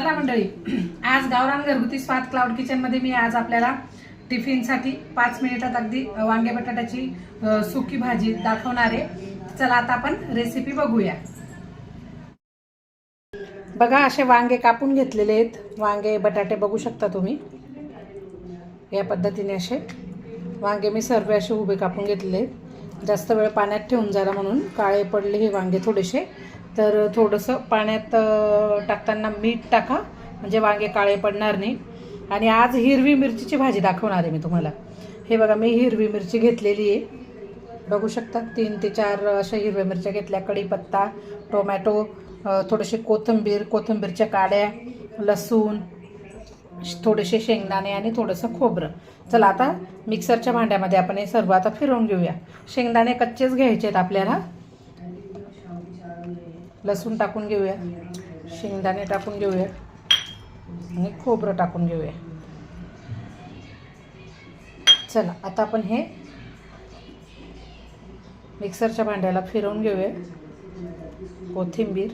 चला मंडळी आज गावरान घरगुती स्वाद क्लाउड किचनमध्ये मी आज आपल्याला टिफिनसाठी पाच मिनिटात अगदी वांगे बटाट्याची सुकी भाजी दाखवणार आहे. चला आता आपण रेसिपी बघूया. बघा असे वांगे कापून घेतलेले आहेत. वांगे बटाटे बघू शकता तुम्ही. या पद्धतीने असे वांगे मी सर्व असे उभे कापून घेतलेले आहेत. जास्त वेळ पाण्यात ठेवून जायला म्हणून काळे पडले हे वांगे थोडेसे. तर थोडंसं पाण्यात टाकताना मीठ टाका. म्हणजे वांगे काळे पडणार नाही. आणि आज हिरवी मिरचीची भाजी दाखवणार आहे मी तुम्हाला. हे बघा मी हिरवी मिरची घेतलेली आहे. बघू शकता तीन ते चार अशा हिरव्या मिरच्या घेतल्या. कढीपत्ता टोमॅटो थोडेसे कोथिंबीर कोथिंबीरच्या काड्या लसूण थोडेसे शेंगदाणे आणि थोडंसं खोबरं. चला आता मिक्सरच्या भांड्यामध्ये आपण हे सर्व आता फिरवून घेऊया. शेंगदाणे कच्चेच घ्यायचे आहेत आपल्याला. लसूण टाकून घेऊया शेंगदाणे टाकून घेऊया आणि खोबरं टाकून घेऊया. चला आता आपण हे मिक्सरच्या भांड्याला फिरवून घेऊया. कोथिंबीर.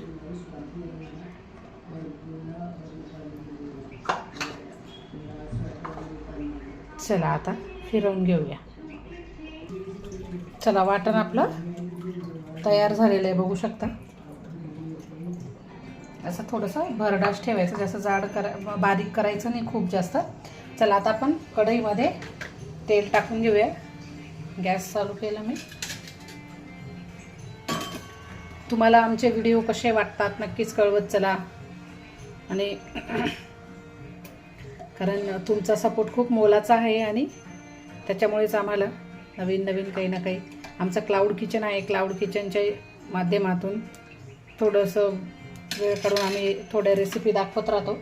चला आता फिरवून घेऊया. चला वाटण आपलं तयार झालेलं आहे बघू शकता. असं थोडंसं भरडास ठेवायचं जसं जाड करा बारीक करायचं नाही खूप जास्त. चला आता आपण कढईमध्ये तेल टाकून घेऊया. गॅस चालू केला मी. तुम्हाला आमचे व्हिडिओ कसे वाटतात नक्कीच कळवत चला. आणि कारण तुमचा सपोर्ट खूप मोलाचा आहे आणि त्याच्यामुळेच आम्हाला नवीन नवीन काही ना काही. आमचं क्लाउड किचन आहे. क्लाउड किचनच्या माध्यमातून थोडंसं वेळ काढून आम्ही थोड्या रेसिपी दाखवत राहतो.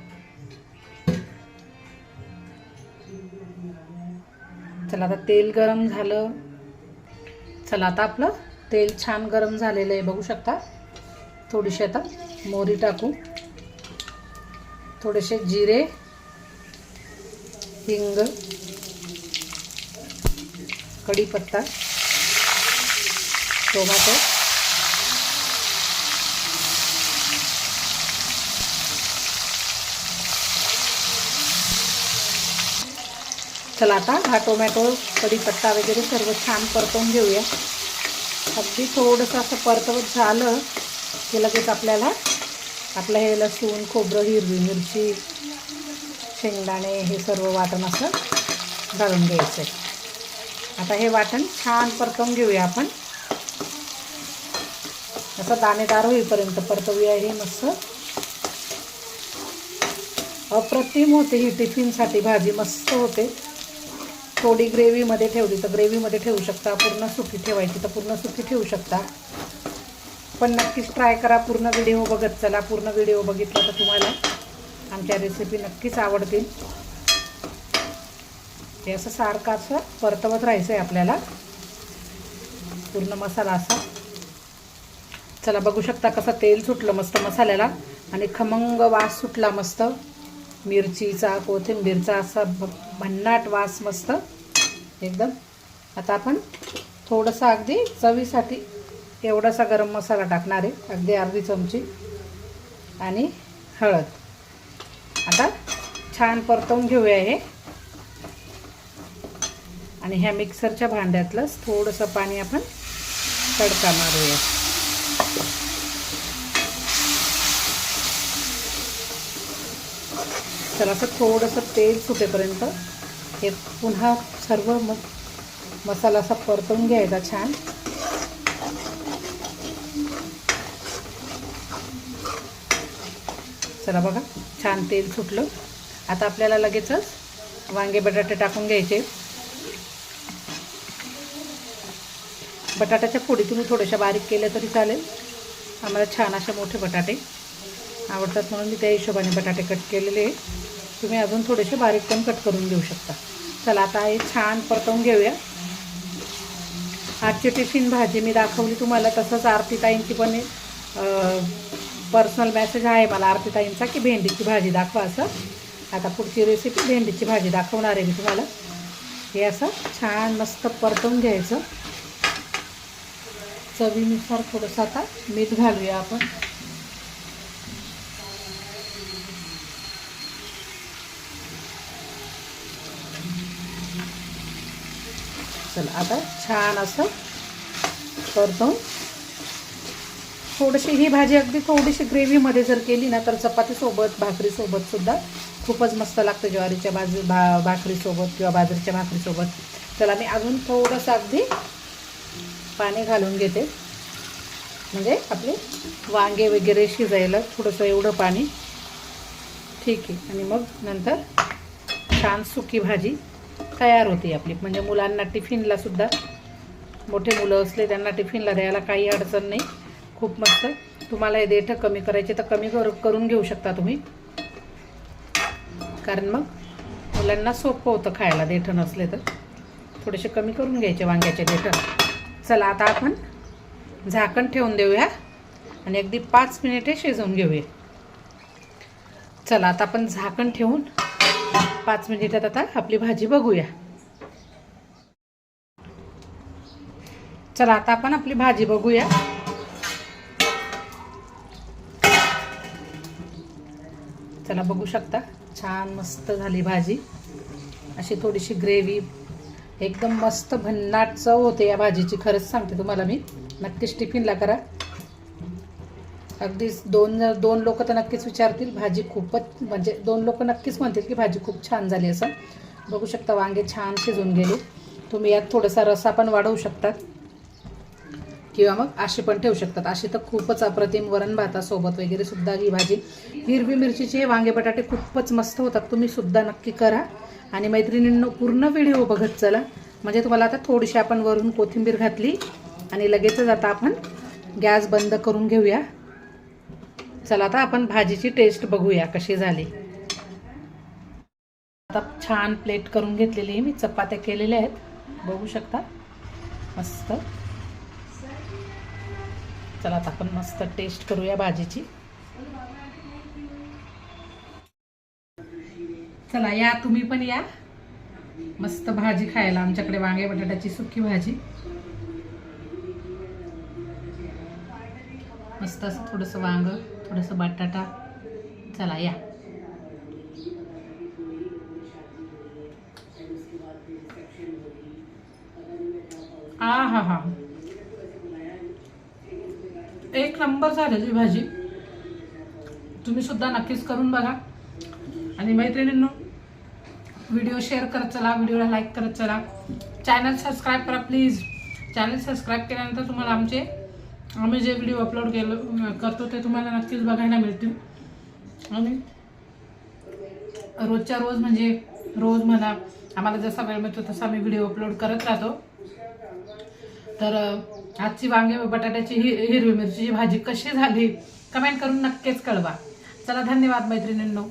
चला आता तेल गरम झालं. चला आता आपलं तेल छान गरम झालेलं आहे बघू शकता. थोडीशी आता मोहरी टाकू. थोडेसे जिरे हिंग कढीपत्ता टोमॅटो. चला आता हा टोमॅटो कढीपत्ता वगैरे सर्व छान परतवून घेऊया. अगदी थोडंसं असं परतवत झालं की लगेच आपल्याला आपलं हे लसूण खोबरं हिरवी मिरची शेंगदाणे हे सर्व वाटण असं घालून घ्यायचं आहे. आता हे वाटण छान परतवून घेऊया आपण. असं दाणेदार होईपर्यंत परतवूया हे मस्त. अप्रतिम होते ही टिफिनसाठी भाजी मस्त होते. थोडी ग्रेव्हीमध्ये ठेवली तर ग्रेव्हीमध्ये ठेवू शकता. पूर्ण सुकी ठेवायची तर पूर्ण सुकी ठेवू शकता. पण नक्कीच ट्राय करा. पूर्ण व्हिडिओ बघत चला. पूर्ण व्हिडिओ बघितला तर तुम्हाला आमच्या रेसिपी नक्कीच आवडतील. हे असं सारखं असं परतवत राहायचं आहे आपल्याला. पूर्ण मसाला असा. चला बघू शकता कसं तेल सुटलं मस्त मसाल्याला. आणि खमंग वास सुटला मस्त. मिरचीचा कोथिंबीरचा असा भ भन्नाट वास मस्त. एकदम. आता आपण थोडंसं अगदी चवीसाठी एवढासा गरम मसाला टाकणार आहे. अगदी अर्धी चमची आणि हळद. आता छान परतवून घेऊया हे. आणि ह्या मिक्सरच्या भांड्यातलंच थोडंसं पाणी आपण तडका मारूया. तर असं थोडंसं तेल सुटेपर्यंत हे पुन्हा सर्व म मसाला असा परतवून घ्यायचा छान. चला बघा छान तेल सुटलं. आता आपल्याला लगेचच वांगे बटाटे टाकून घ्यायचे. बटाट्याच्या फोडी तुम्ही थोड्याशा बारीक केल्या तरी चालेल. आम्हाला छान असे मोठे बटाटे आवडतात म्हणून मी त्या हिशोबाने बटाटे कट केलेले आहे तुम्ही अजून थोडेसे बारीक पण कट करून घेऊ शकता. चला आता हे छान परतवून घेऊया. आजची टिफिन भाजी मी दाखवली तुम्हाला तसंच आरतीताईंची पण पर्सनल मेसेज आहे मला आरतीताईंचा की भेंडीची भाजी दाखवा असं. आता पुढची रेसिपी भेंडीची भाजी दाखवणार आहे मी तुम्हाला. हे असं छान मस्त परतवून घ्यायचं. चवीनुसार थोडंसं आता मीठ घालूया आपण. चला आता छान असं परतून थोडीशी ही भाजी अगदी थोडीशी ग्रेव्हीमध्ये जर केली ना तर चपातीसोबत भाकरीसोबत सुद्धा खूपच मस्त लागतं ज्वारीच्या बाजू भा भाकरीसोबत किंवा बाजरीच्या भाकरीसोबत. चला मी अजून थोडंसं अगदी पाणी घालून घेते. म्हणजे आपले वांगे वगैरे शिजायला थोडंसं एवढं पाणी. ठीक आहे. आणि मग नंतर छान सुकी भाजी. तयार होते आपली. म्हणजे मुलांना टिफिनला सुद्धा मोठे मुलं असले त्यांना टिफिनला द्यायला काही अडचण नाही. खूप मस्त. तुम्हाला हे देठं कमी करायचे तर कमी कर करून घेऊ शकता तुम्ही. कारण मग मुलांना सोपं होतं खायला देठं नसले तर. थोडेसे कमी करून घ्यायचे वांग्याचे देठं. चला आता आपण झाकण ठेवून देऊया आणि अगदी पाच मिनिटे शिजवून घेऊया. चला आता आपण झाकण ठेवून पाच मिनिटात आता. आपली भाजी बघूया. चला आता आपण आपली भाजी बघूया. चला बघू शकता. छान मस्त झाली भाजी. अशी थोडीशी ग्रेव्ही. एकदम मस्त भन्नाट चव होते या भाजीची. खरंच सांगते तुम्हाला मी. नक्कीच टिफिनला करा. अगदी दोन दोन लोक तर नक्कीच विचारतील भाजी खूपच म्हणजे दोन लोक नक्कीच म्हणतील की भाजी खूप छान झाली असं. बघू शकता वांगे छान शिजून गेले. तुम्ही यात थोडासा रसा पण वाढवू शकतात. किंवा मग अशी पण ठेवू शकतात. अशी तर खूपच अप्रतिम वरण भातासोबत वगैरे सुद्धा ही भाजी. हिरवी मिरचीचे वांगे बटाटे खूपच मस्त होतात. तुम्ही सुद्धा नक्की करा. आणि मैत्रिणींनो पूर्ण व्हिडिओ बघत चला. म्हणजे तुम्हाला आता थोडीशी आपण वरून कोथिंबीर घातली. आणि लगेचच आता आपण गॅस बंद करून घेऊया. चला आता आपण भाजीची टेस्ट बघूया कशी झाली. आता छान प्लेट करून घेतलेली आहे मी चपात्या केलेल्या आहेत. बघू शकता? मस्त. चला आता आपण मस्त टेस्ट करूया भाजीची. चला या तुम्ही पण या. मस्त भाजी खायला आमच्याकडे वांगे बटाट्याची सुकी भाजी. मस्त असं थोडंसं वांग. थोडंसं बटाटा. चला या. हा हा हा एक नंबर झालेली भाजी. तुम्ही सुद्धा नक्कीच करून बघा. आणि मैत्रिणींनो व्हिडिओ शेअर करत चला व्हिडिओला लाईक करत चला. चॅनल सबस्क्राईब करा प्लीज. चॅनल सबस्क्राईब केल्यानंतर तुम्हाला आमचे आम्ही जे व्हिडिओ अपलोड केलो करतो ते तुम्हाला नक्कीच बघायला मिळतील. आणि रोजच्या रोज म्हणजे रोज म्हणा आम्हाला जसा वेळ मिळतो तसा आम्ही व्हिडिओ अपलोड करत राहतो. तर आजची वांगे बटाट्याची हि हिरवी मिरचीची भाजी कशी झाली कमेंट करून नक्कीच कळवा. चला धन्यवाद मैत्रिणींनो.